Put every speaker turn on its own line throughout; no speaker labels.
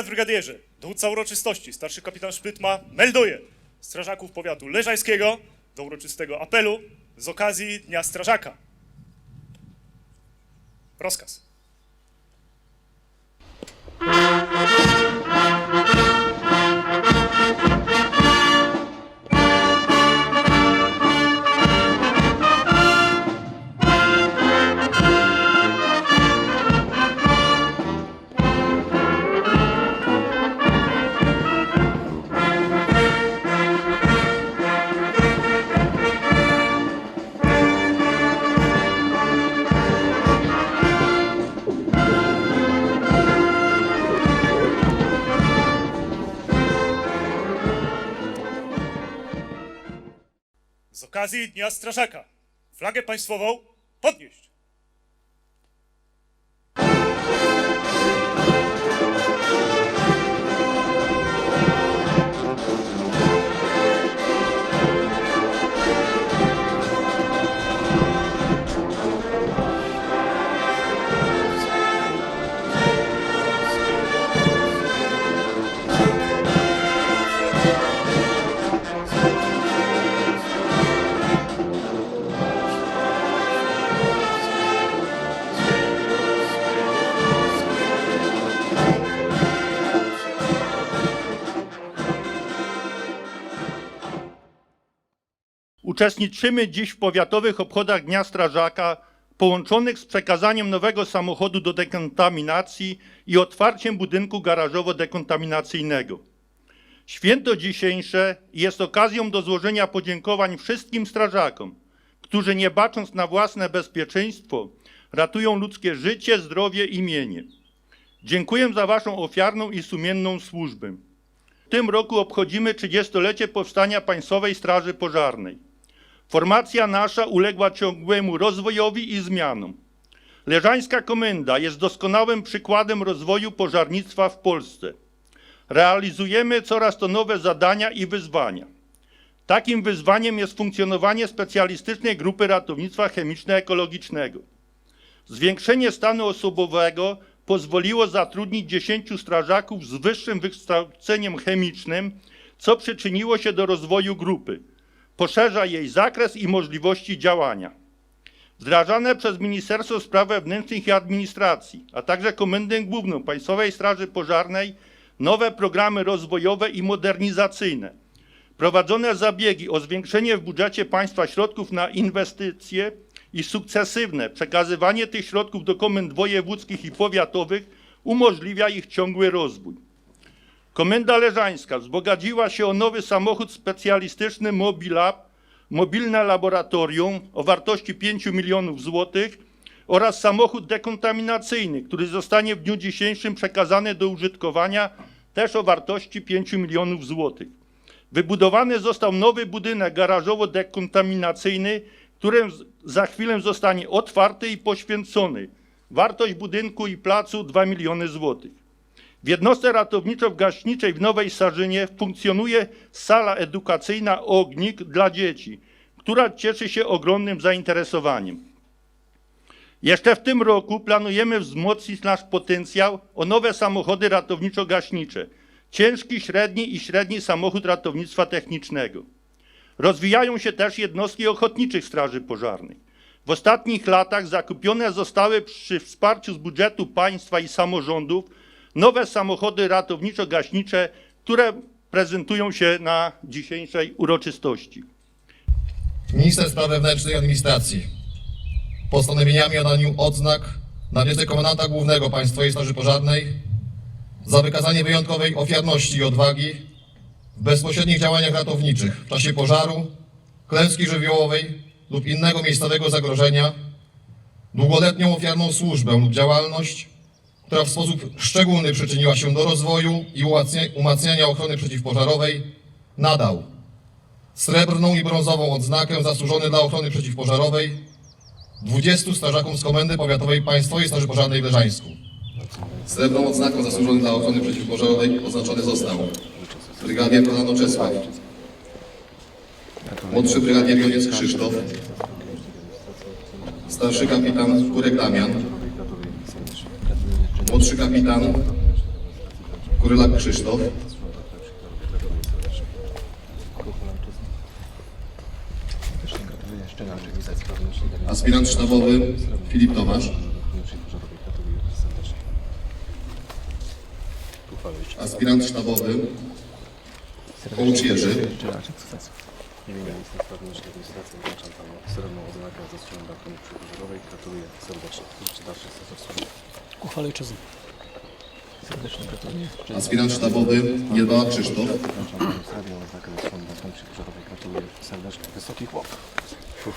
Panie nadbrygadierze, dowódca uroczystości, starszy kapitan Szpytma melduje strażaków powiatu leżajskiego do uroczystego apelu z okazji Dnia Strażaka. Rozkaz. Okazji Dnia Strażaka flagę państwową podnieść.
Uczestniczymy dziś w powiatowych obchodach Dnia Strażaka, połączonych z przekazaniem nowego samochodu do dekontaminacji i otwarciem budynku garażowo-dekontaminacyjnego. Święto dzisiejsze jest okazją do złożenia podziękowań wszystkim strażakom, którzy nie bacząc na własne bezpieczeństwo, ratują ludzkie życie, zdrowie i mienie. Dziękuję za Waszą ofiarną i sumienną służbę. W tym roku obchodzimy 30-lecie powstania Państwowej Straży Pożarnej. Formacja nasza uległa ciągłemu rozwojowi i zmianom. Leżańska Komenda jest doskonałym przykładem rozwoju pożarnictwa w Polsce. Realizujemy coraz to nowe zadania i wyzwania. Takim wyzwaniem jest funkcjonowanie specjalistycznej grupy ratownictwa chemiczno-ekologicznego. Zwiększenie stanu osobowego pozwoliło zatrudnić 10 strażaków z wyższym wykształceniem chemicznym, co przyczyniło się do rozwoju grupy. Poszerza jej zakres i możliwości działania. Wdrażane przez Ministerstwo Spraw Wewnętrznych i Administracji, a także Komendę Główną Państwowej Straży Pożarnej nowe programy rozwojowe i modernizacyjne. Prowadzone zabiegi o zwiększenie w budżecie państwa środków na inwestycje i sukcesywne przekazywanie tych środków do komend wojewódzkich i powiatowych umożliwia ich ciągły rozwój. Komenda Leżańska wzbogaciła się o nowy samochód specjalistyczny Mobilab, mobilne laboratorium o wartości 5 milionów złotych oraz samochód dekontaminacyjny, który zostanie w dniu dzisiejszym przekazany do użytkowania też o wartości 5 milionów złotych. Wybudowany został nowy budynek garażowo-dekontaminacyjny, który za chwilę zostanie otwarty i poświęcony. Wartość budynku i placu 2 miliony złotych. W jednostce ratowniczo-gaśniczej w Nowej Sarzynie funkcjonuje sala edukacyjna Ognik dla dzieci, która cieszy się ogromnym zainteresowaniem. Jeszcze w tym roku planujemy wzmocnić nasz potencjał o nowe samochody ratowniczo-gaśnicze, ciężki, średni i średni samochód ratownictwa technicznego. Rozwijają się też jednostki ochotniczych straży pożarnej. W ostatnich latach zakupione zostały przy wsparciu z budżetu państwa i samorządów nowe samochody ratowniczo-gaśnicze, które prezentują się na dzisiejszej uroczystości.
Minister Spraw Wewnętrznych i Administracji postanowieniami o daniu odznak na wniosek komendanta głównego Państwowej Straży Pożarnej za wykazanie wyjątkowej ofiarności i odwagi w bezpośrednich działaniach ratowniczych w czasie pożaru, klęski żywiołowej lub innego miejscowego zagrożenia, długoletnią ofiarną służbę lub działalność, która w sposób szczególny przyczyniła się do rozwoju i umacnia- umacniania ochrony przeciwpożarowej, nadał srebrną i brązową odznakę zasłużony dla ochrony przeciwpożarowej 20 strażakom z Komendy Powiatowej Państwowej Straży Pożarnej w Leżańsku. Srebrną odznaką zasłużony dla ochrony przeciwpożarowej oznaczony został brygadier Rolando Czesław, młodszy brygadier Joniec Krzysztof, starszy kapitan Kurek Damian, młodszy kapitan Kurylak Krzysztof, aspirant sztabowy Filip Tomasz, aspirant sztabowy Kołcz Jerzy,
srebrną odznakę za strzałem Bartłomiej Przygorzorowej. Gratuluję serdecznie. Życzę dalszych sukcesów
Uchwale ojczyzny. Serdecznie gratuluję.
aspirant sztabowy Niedbała Krzysztof,
Bartłomiej Przygorzorowej. Gratuluję serdecznie. Wysoki chłop.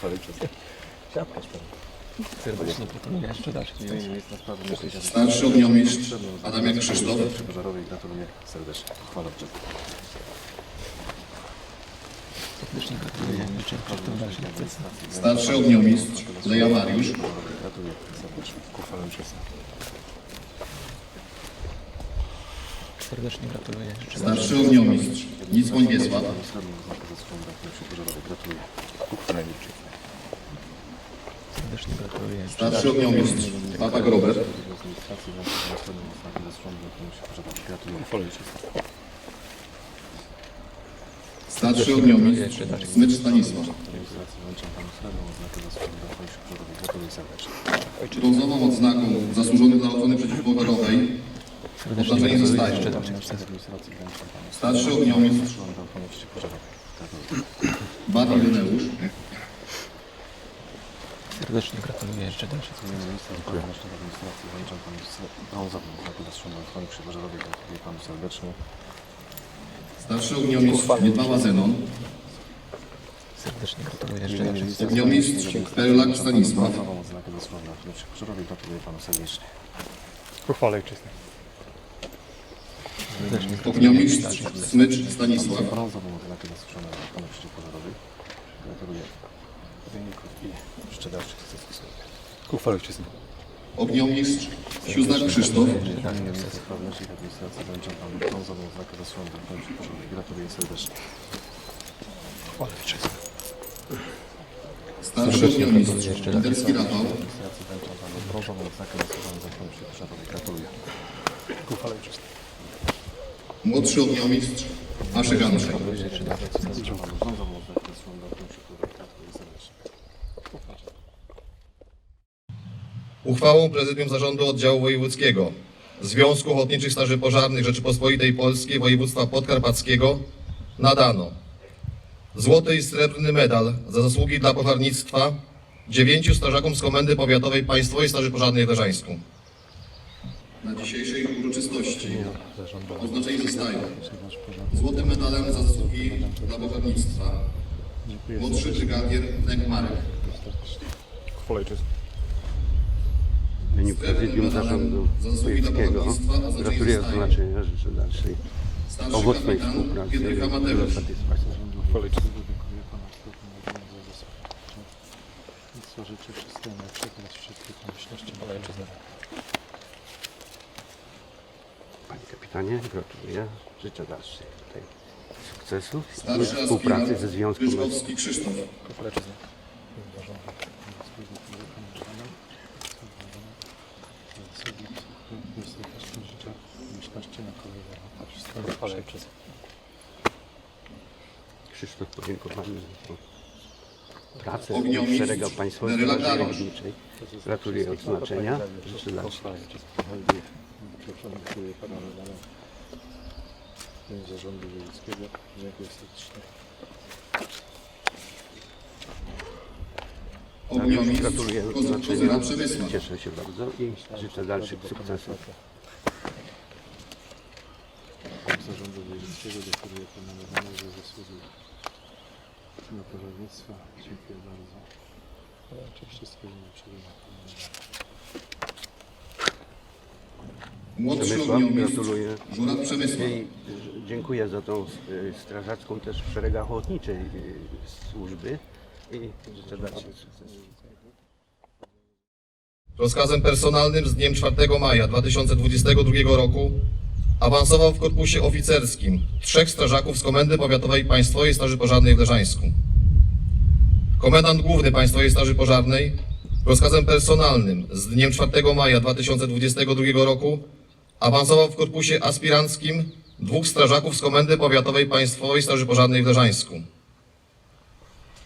Ojczyzny.
Jeszcze dalszych
W imieniu Ministra Spraw Wewnętrznych i
starszy ogniomistrz Adamian Krzysztof.
Gratuluję serdecznie. Uchwale ojczyzny.
Serdecznie gratuluję.
Starszy ogniomistrz Leja Mariusz,
Gratuluję serdecznie. Ojczyzny.
Serdecznie gratuluję. Życzę
starszy ogniomistrz Nicmoń Wiesław,
Panu srebrną odznakę za strzałem Bartłomiej Przygorzorowej. Gratuluję. Uchwale ojczyzny.
serdecznie gratuluję.
starszy ogniomistrz Papak Robert,
administracji wręczam Panu srebrną odznakę za strzałem Bartłomiej Przygorzorowej. Gratuluję. Uchwale ojczyzny.
starszy ogniomistrz Smycz Stanisław,
Administracji wręczam Panu srebrną odznakę za strzałem Bartłomiej Przygorzorowej. Gratuluję serdecznie.
brązową odznaką zasłużony dla ochrony przeciwpożarowej
Gratuluję.
zostaje. Starszy ogniomistrz. Bat Ireneusz,
Serdecznie gratuluję. Życzę dalszych
W
sukcesów.
imieniu Ministra Spraw Wewnętrznych i Administracji wręczam Panu brązową za strzałem Bartłomiej Przygorzorowej. Gratuluję Panu serdecznie.
starszy ogniomistrz Niedbała Zenon,
Serdecznie gratuluję.
Imieniu
dalszych
ogniomistrz Perlak Stanisław,
za strzałem Bartłomiej Przygorzorowej. Gratuluję Panu serdecznie.
Uchwale ojczyzny.
Ogniomistrz Smycz Stanisław,
brązową odznakę za strzałem Bartłomiej Przygorzorowej. Gratuluję wyników i życzę dalszych sukcesów
ojczyzny.
Krzysztof,
i Administracji wręczam Panu brązową. Gratuluję serdecznie.
Uchwale ojczyzny.
starszy ogniomistrz Literski Rafał,
Administracji wręczam Panu brązową. Gratuluję.
Ojczyzny.
Młodszy ogniomistrz Aszek Andrzej. Uchwałą Prezydium Zarządu Oddziału Wojewódzkiego Związku Ochotniczych Straży Pożarnych Rzeczypospolitej Polskiej Województwa Podkarpackiego nadano złoty i srebrny medal za zasługi dla pożarnictwa dziewięciu strażakom z Komendy Powiatowej Państwowej Straży Pożarnej w Leżańsku. Na dzisiejszej uroczystości. Oznaczeni zostają złotym medalem za zasługi dla pożarnictwa młodszy brygadier Nek Marek.
W imieniu Prezydium Zarządu Wojewódzkiego gratuluję oznaczenia, życzę dalszej.
Starszy
owocnej współpracy i satysfakcji.
Uchwale ojczyzny.
Dziękuję Panu Stefanowi za wysłuchanie. Nic co życzę wszystkiego najlepszego dla wszystkich pomyślności.
Kapitanie, gratuluję. Życzę dalszych tutaj sukcesów i
Starszy
współpracy
aspirant
ze Związkiem
Pryszkowski Krzysztof.
Krzysztof podziękowany za tą pracę
Ogniomistrz
w szeregach Państwowej
Garosz.
Ochotniczej. Gratuluję odznaczenia. Życzę dalszych
Dziękuję Panu Medalem w Zarządu Wojewódzkiego. Dziękuję serdecznie.
Gratuluję.
Przemysław.
Cieszę się bardzo i życzę dalszych sukcesów.
Zarządu Wojewódzkiego deklaruję Panu Medalem za zasługi na pożarnictwo. Dziękuję bardzo. Oczywiście Panu Medalem.
Młodszy ogniomistrz
gratuluję.
Żurat Przemysław.
I dziękuję za tą y, strażacką też w szeregach ochotniczej y, służby i życzę dalszych sukcesów.
Rozkazem personalnym z dniem 4 maja 2022 roku awansował w korpusie oficerskim trzech strażaków z Komendy Powiatowej Państwowej Straży Pożarnej w Leżańsku. Komendant Główny Państwowej Straży Pożarnej rozkazem personalnym z dniem 4 maja 2022 roku Awansował w korpusie aspiranckim dwóch strażaków z Komendy Powiatowej Państwowej Straży Pożarnej w Leżańsku.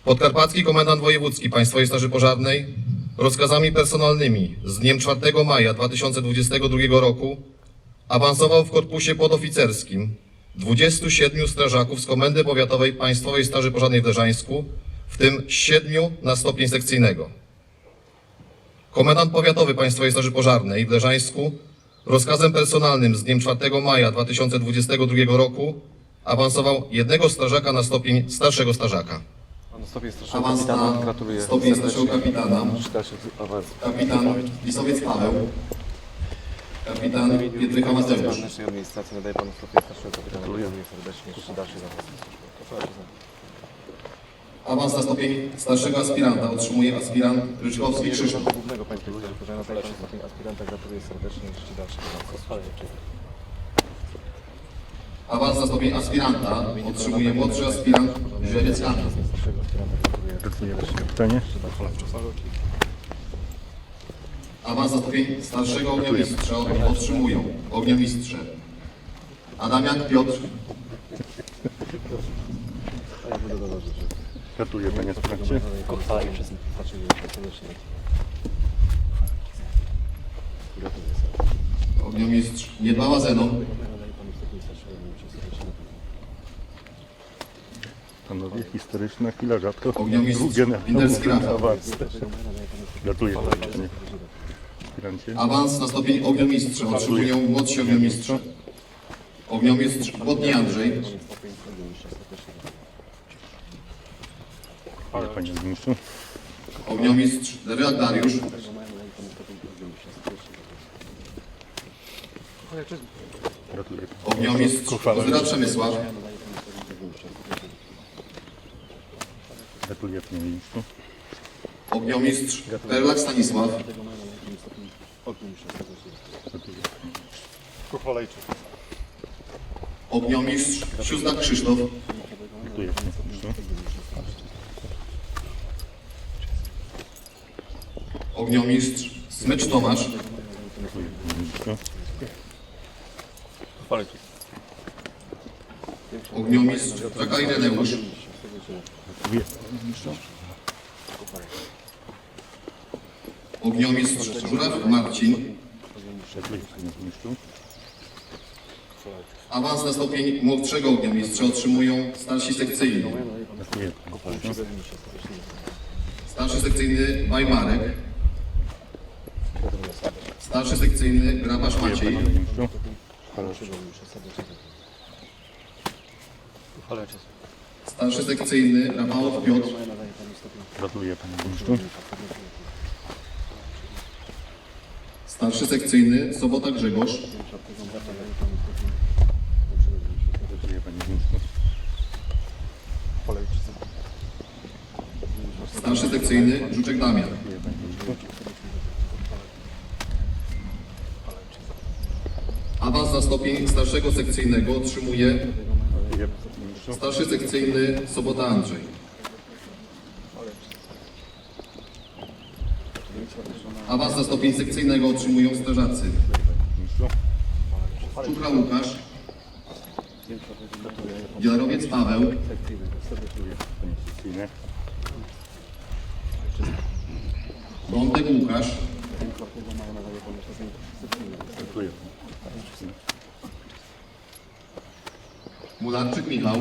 Podkarpacki Komendant Wojewódzki Państwowej Straży Pożarnej rozkazami personalnymi z dniem 4 maja 2022 roku awansował w korpusie podoficerskim 27 strażaków z Komendy Powiatowej Państwowej Straży Pożarnej w Leżańsku, w tym 7 na stopień sekcyjnego. Komendant Powiatowy Państwowej Straży Pożarnej w Leżańsku rozkazem personalnym z dniem 4 maja 2022 roku awansował jednego strażaka na stopień starszego strażaka.
Pan stopień starszego
Awans
kapitana. Gratuluję.
stopień starszego kapitana. Kapitan Lisowiec Paweł. Kapitan Pietrycha Mateusz.
naszej administracji nadaje panu stopień starszego kapitana. Gratuluję serdecznie.
Awans na stopień starszego aspiranta otrzymuje aspirant Ryczkowski Krzysztof.
Głównego panu stopień aspiranta. Gratuluję serdecznie. Życzę dalszych awansów.
Awans na stopień aspiranta otrzymuje młodszy aspirant Żewiec
aspiranta gratuluję.
Kapitanie.
Awans na stopień starszego ogniomistrza otrzymują ogniomistrze Adamiak Piotr,
Gratuluję panie aspirancie.
Gratuluję serdecznie.
ogniomistrz Niedbała Zenon.
Panowie, historyczna chwila, rzadko.
Winderski Rafał.
awans. Gratuluję panie aspirancie.
Awans na stopień ogniomistrza otrzymują młodsi ogniomistrze Ogniomistrz Bodni Andrzej,
Panie ministrzu.
ogniomistrz Deriak Dariusz,
Gratuluję.
ogniomistrz Kozyra Przemysław,
Gratuluję panie ministrzu.
ogniomistrz Perlak Stanisław,
Kuchwalejczy.
ogniomistrz Siuzdak Krzysztof,
Gratuluję panie
ogniomistrz Smycz Tomasz, ogniomistrz Czaka Ireneusz, ogniomistrz Żuraw Marcin, awans na stopień młodszego ogniomistrza otrzymują starsi sekcyjni, starszy sekcyjny Wajmarek, starszy sekcyjny Grabarz Maciej, starszy sekcyjny Rafałow Piotr,
Gratuluję panie ministrzu.
starszy sekcyjny Sobota Grzegorz,
Gratuluję panie.
Kuchwalejczy.
starszy sekcyjny Żuczek Damian, starszego sekcyjnego otrzymuje starszy sekcyjny Sobota Andrzej. Awans na stopień sekcyjnego otrzymują strażacy. Czupra Łukasz, Dzielarowiec Paweł. Bątek Łukasz,
Gratuluję.
Mularczyk Michał.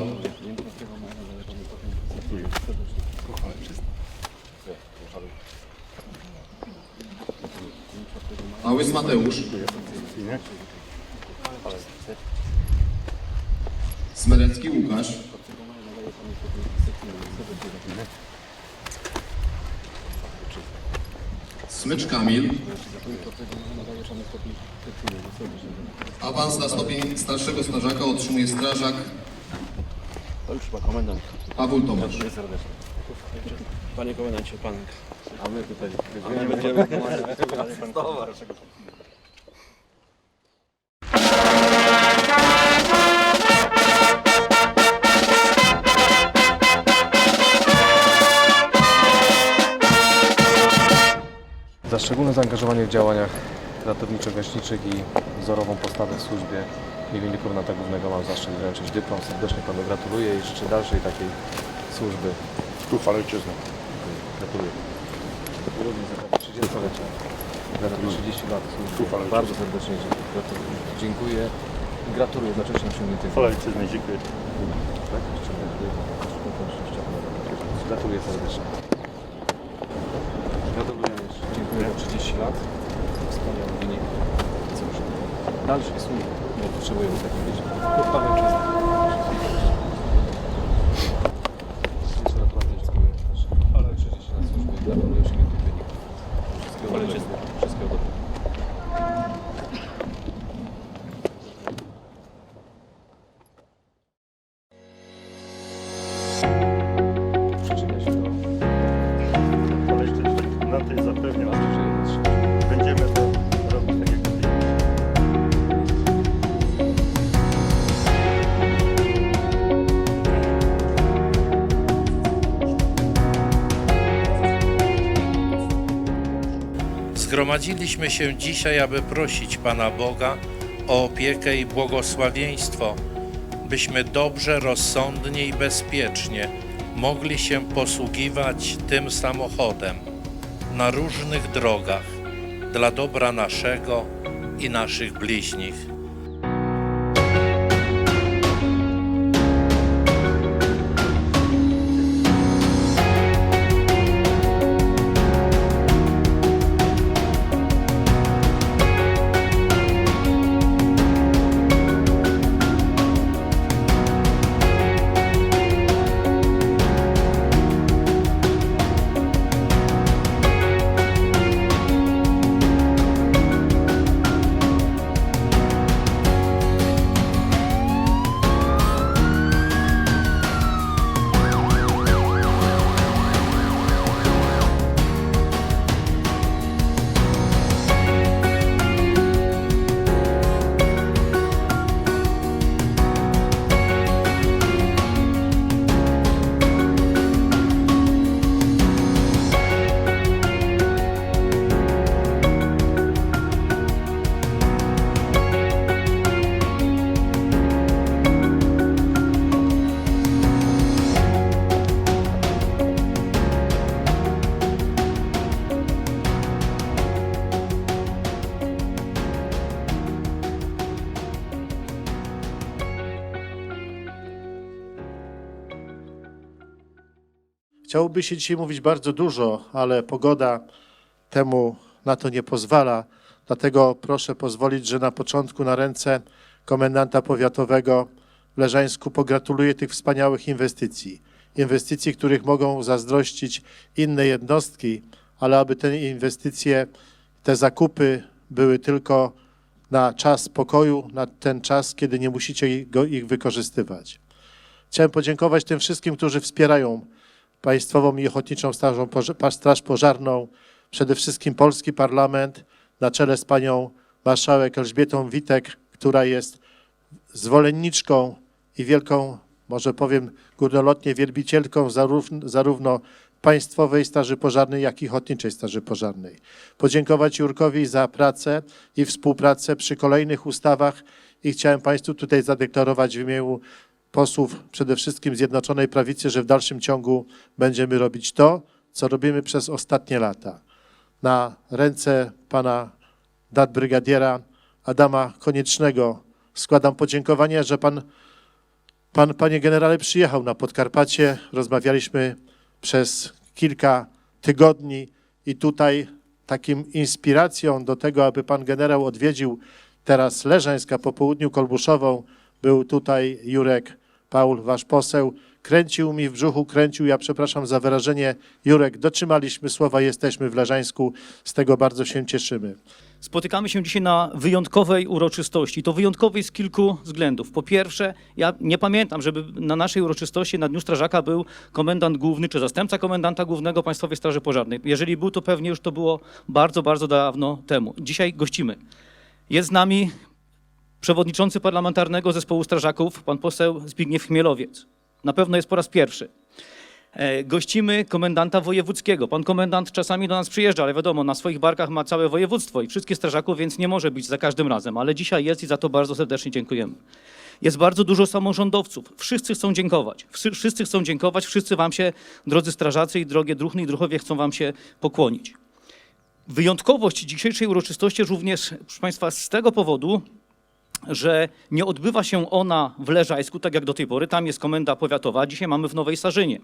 Małys Mateusz. Smerecki Łukasz, Smycz Kamil, awans na stopień starszego strażaka otrzymuje strażak
chyba komendant.
Paweł Tomasz.
Gratuluję serdecznie. Panie komendancie, pan. A my tutaj nie będziemy Za szczególne zaangażowanie w działaniach ratowniczo-gaśniczych i wzorową postawę w służbie. W imieniu komendanta głównego mam zaszczyt wręczyć dyplom. Serdecznie Panu gratuluję i życzę dalszej takiej służby.
Uchwalę ojczyzny.
Gratuluję. Za takie 30-lecie. Gratuluję 30 lat służby. Bardzo serdecznie gratuluję. dziękuję i gratuluję jednocześnie osiągniętych
Chwała ojczyzny, dziękuję.
Tak? Gratuluję serdecznie. Gratuluję jeszcze. Dziękuję za 30 lat. Wspaniały wynik. Takiej ludzi. Uchwalę
Zgromadziliśmy się dzisiaj, aby prosić Pana Boga o opiekę i błogosławieństwo, byśmy dobrze, rozsądnie i bezpiecznie mogli się posługiwać tym samochodem na różnych drogach dla dobra naszego i naszych bliźnich.
Chciałoby się dzisiaj mówić bardzo dużo, ale pogoda temu na to nie pozwala. Dlatego proszę pozwolić, że na początku na ręce komendanta powiatowego w Leżańsku pogratuluję tych wspaniałych inwestycji. Inwestycji, których mogą zazdrościć inne jednostki, ale aby te inwestycje, te zakupy były tylko na czas pokoju, na ten czas, kiedy nie musicie ich- wykorzystywać. Chciałem podziękować tym wszystkim, którzy wspierają Państwową i Ochotniczą Straż Pożarną, przede wszystkim polski parlament na czele z panią marszałek Elżbietą Witek, która jest zwolenniczką i wielką, może powiem górnolotnie, wielbicielką zarówno, zarówno Państwowej Straży Pożarnej, jak i Ochotniczej Straży Pożarnej. Podziękować Jurkowi za pracę i współpracę przy kolejnych ustawach i chciałem Państwu tutaj zadeklarować w imieniu posłów przede wszystkim Zjednoczonej Prawicy, że w dalszym ciągu będziemy robić to, co robimy przez ostatnie lata. Na ręce pana brygadiera Adama Koniecznego składam podziękowania, że pan, pan, panie generale, przyjechał na Podkarpacie. Rozmawialiśmy przez kilka tygodni i tutaj takim inspiracją do tego, aby pan generał odwiedził teraz Leżańsk, a po południu Kolbuszową, był tutaj Jurek Paul, wasz poseł. Kręcił mi w brzuchu, kręcił, ja przepraszam za wyrażenie, Jurek, dotrzymaliśmy słowa, jesteśmy w Leżańsku, z tego bardzo się cieszymy.
Spotykamy się dzisiaj na wyjątkowej uroczystości. To wyjątkowej z kilku względów. Po pierwsze, ja nie pamiętam, żeby na naszej uroczystości na Dniu Strażaka był komendant główny czy zastępca komendanta głównego Państwowej Straży Pożarnej. Jeżeli był, to pewnie już to było bardzo, bardzo dawno temu. Dzisiaj gościmy. Jest z nami przewodniczący parlamentarnego zespołu strażaków, pan poseł Zbigniew Chmielowiec. Na pewno jest po raz pierwszy. E, Gościmy komendanta wojewódzkiego. Pan komendant czasami do nas przyjeżdża, ale wiadomo, na swoich barkach ma całe województwo i wszystkich strażaków, więc nie może być za każdym razem. Ale dzisiaj jest i za to bardzo serdecznie dziękujemy. Jest bardzo dużo samorządowców. Wszyscy chcą dziękować. Wszy- Wszyscy chcą dziękować. Wszyscy wam się, drodzy strażacy i drogie druhny i druhowie, chcą wam się pokłonić. Wyjątkowość dzisiejszej uroczystości również, proszę Państwa, z tego powodu, że nie odbywa się ona w Leżajsku, tak jak do tej pory. Tam jest komenda powiatowa, dzisiaj mamy w Nowej Sarzynie.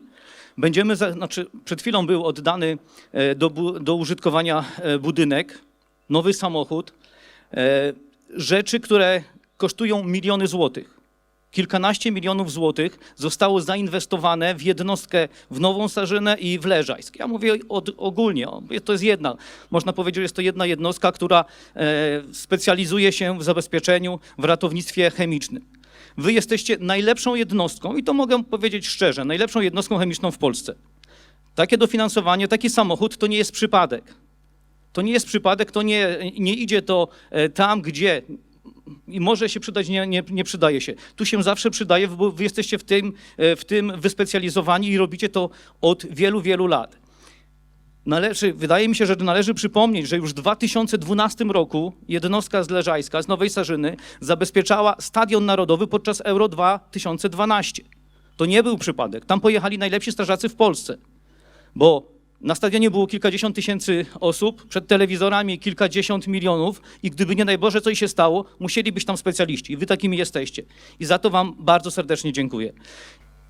Będziemy, znaczy przed chwilą był oddany e, do, do użytkowania e, budynek, nowy samochód, e, rzeczy, które kosztują miliony złotych. Kilkanaście milionów złotych zostało zainwestowane w jednostkę w Nową Sarzynę i w Leżajsk. Ja mówię od, ogólnie, to jest jedna, można powiedzieć, że jest to jedna jednostka, która e, specjalizuje się w zabezpieczeniu, w ratownictwie chemicznym. Wy jesteście najlepszą jednostką, i to mogę powiedzieć szczerze, najlepszą jednostką chemiczną w Polsce. Takie dofinansowanie, taki samochód to nie jest przypadek. To nie jest przypadek, to nie, nie idzie to e, tam, gdzie i może się przydać, nie, nie, nie przydaje się. Tu się zawsze przydaje, bo wy jesteście w tym, e, w tym wyspecjalizowani i robicie to od wielu, wielu lat. Należy, wydaje mi się, że należy przypomnieć, że już w 2012 roku jednostka z Leżajska, z Nowej Sarzyny, zabezpieczała Stadion Narodowy podczas Euro 2012. To nie był przypadek. Tam pojechali najlepsi strażacy w Polsce, bo na stadionie było kilkadziesiąt tysięcy osób, przed telewizorami kilkadziesiąt milionów i gdyby nie najboże coś się stało, musieli być tam specjaliści. I wy takimi jesteście. I za to wam bardzo serdecznie dziękuję.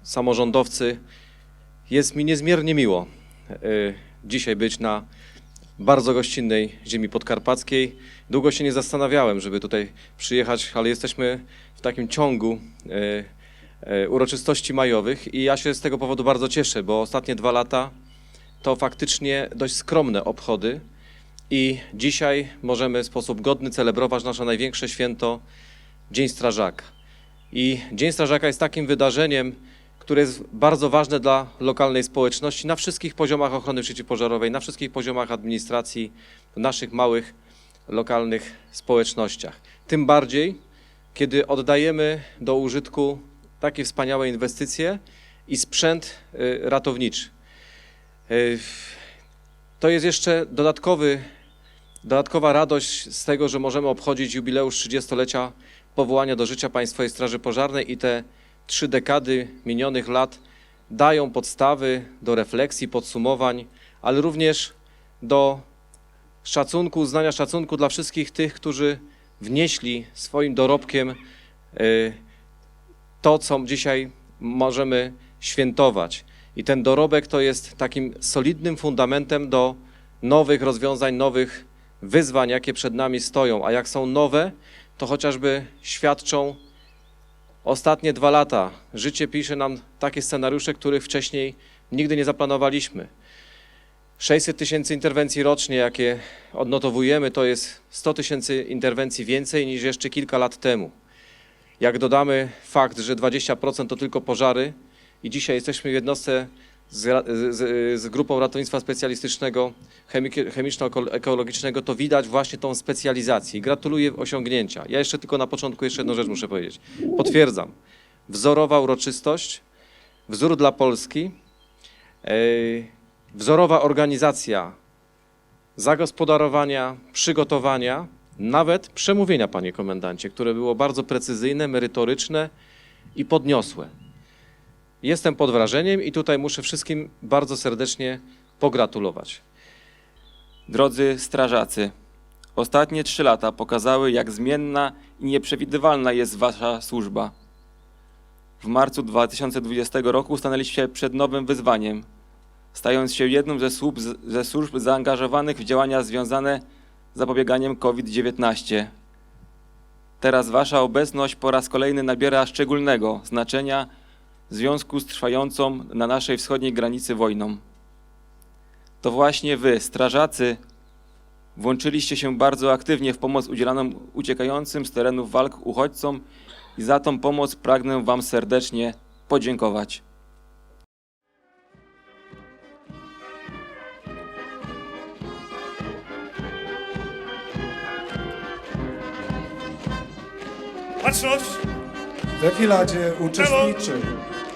samorządowcy. Jest mi niezmiernie miło y, dzisiaj być na bardzo gościnnej ziemi podkarpackiej. Długo się nie zastanawiałem, żeby tutaj przyjechać, ale jesteśmy w takim ciągu y, y, uroczystości majowych i ja się z tego powodu bardzo cieszę, bo ostatnie dwa lata to faktycznie dość skromne obchody i dzisiaj możemy w sposób godny celebrować nasze największe święto, Dzień Strażaka. I Dzień Strażaka jest takim wydarzeniem, które jest bardzo ważne dla lokalnej społeczności na wszystkich poziomach ochrony przeciwpożarowej, na wszystkich poziomach administracji, w naszych małych, lokalnych społecznościach. Tym bardziej, kiedy oddajemy do użytku takie wspaniałe inwestycje i sprzęt y, ratowniczy. Y, To jest jeszcze dodatkowy, dodatkowa radość z tego, że możemy obchodzić jubileusz 30-lecia powołania do życia Państwowej Straży Pożarnej i te trzy dekady minionych lat dają podstawy do refleksji, podsumowań, ale również do szacunku, uznania szacunku dla wszystkich tych, którzy wnieśli swoim dorobkiem y, to, co dzisiaj możemy świętować. I ten dorobek to jest takim solidnym fundamentem do nowych rozwiązań, nowych wyzwań, jakie przed nami stoją. A jak są nowe, to chociażby świadczą ostatnie dwa lata. Życie pisze nam takie scenariusze, których wcześniej nigdy nie zaplanowaliśmy. 600 tysięcy interwencji rocznie, jakie odnotowujemy, to jest 100 tysięcy interwencji więcej niż jeszcze kilka lat temu. Jak dodamy fakt, że 20% to tylko pożary i dzisiaj jesteśmy w jednostce z, z, z grupą ratownictwa specjalistycznego chemiczno-ekologicznego, to widać właśnie tą specjalizację. Gratuluję osiągnięcia. Ja jeszcze tylko na początku jeszcze jedną rzecz muszę powiedzieć. Potwierdzam. Wzorowa uroczystość, wzór dla Polski, Ej, wzorowa organizacja zagospodarowania, przygotowania, nawet przemówienia, panie komendancie, które było bardzo precyzyjne, merytoryczne i podniosłe. Jestem pod wrażeniem i tutaj muszę wszystkim bardzo serdecznie pogratulować.
Drodzy strażacy, ostatnie trzy lata pokazały, jak zmienna i nieprzewidywalna jest wasza służba. W marcu 2020 roku stanęliście przed nowym wyzwaniem, stając się jedną ze służb, ze służb zaangażowanych w działania związane z zapobieganiem COVID-19. Teraz wasza obecność po raz kolejny nabiera szczególnego znaczenia w związku z trwającą na naszej wschodniej granicy wojną. To właśnie wy, strażacy, włączyliście się bardzo aktywnie w pomoc udzielaną uciekającym z terenów walk uchodźcom i za tą pomoc pragnę wam serdecznie podziękować.
Baczność!
W defiladzie uczestniczy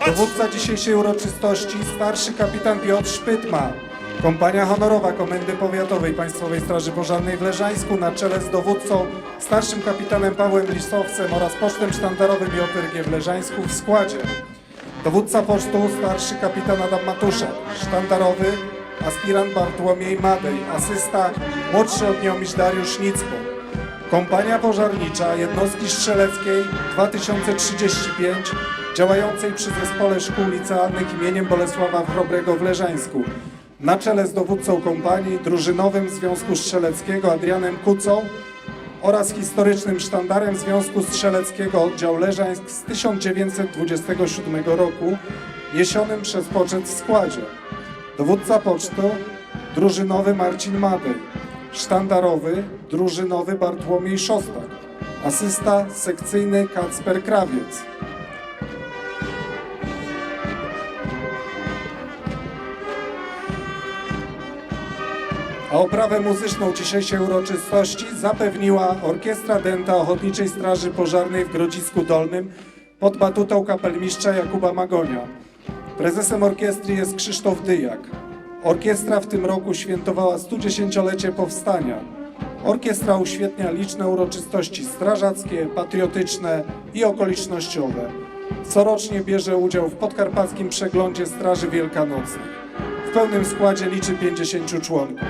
Dowódca dzisiejszej uroczystości starszy kapitan Piotr Szpytma. Kompania honorowa Komendy Powiatowej Państwowej Straży Pożarnej w Leżańsku na czele z dowódcą starszym kapitanem Pawłem Lisowcem oraz pocztem sztandarowym JRG w Leżańsku w składzie. Dowódca pocztu starszy kapitan Adam Matuszak, sztandarowy aspirant Bartłomiej Madej, asysta młodszy ogniomistrz Dariusz Nicko. Kompania pożarnicza jednostki strzeleckiej 2035 działającej przy zespole szkół licealnych imieniem Bolesława Chrobrego w Leżańsku. Na czele z dowódcą kompanii drużynowym Związku Strzeleckiego Adrianem Kucą oraz historycznym sztandarem Związku Strzeleckiego Oddział Leżańsk z 1927 roku niesionym przez poczet w składzie. Dowódca pocztu drużynowy Marcin Madej, sztandarowy drużynowy Bartłomiej Szostak, asysta sekcyjny Kacper Krawiec. Oprawę muzyczną dzisiejszej uroczystości zapewniła Orkiestra Dęta Ochotniczej Straży Pożarnej w Grodzisku Dolnym pod batutą kapelmistrza Jakuba Magonia. Prezesem orkiestry jest Krzysztof Dyjak. Orkiestra w tym roku świętowała 110-lecie powstania. Orkiestra uświetnia liczne uroczystości strażackie, patriotyczne i okolicznościowe. Corocznie bierze udział w podkarpackim przeglądzie Straży Wielkanocnej. W pełnym składzie liczy 50 członków.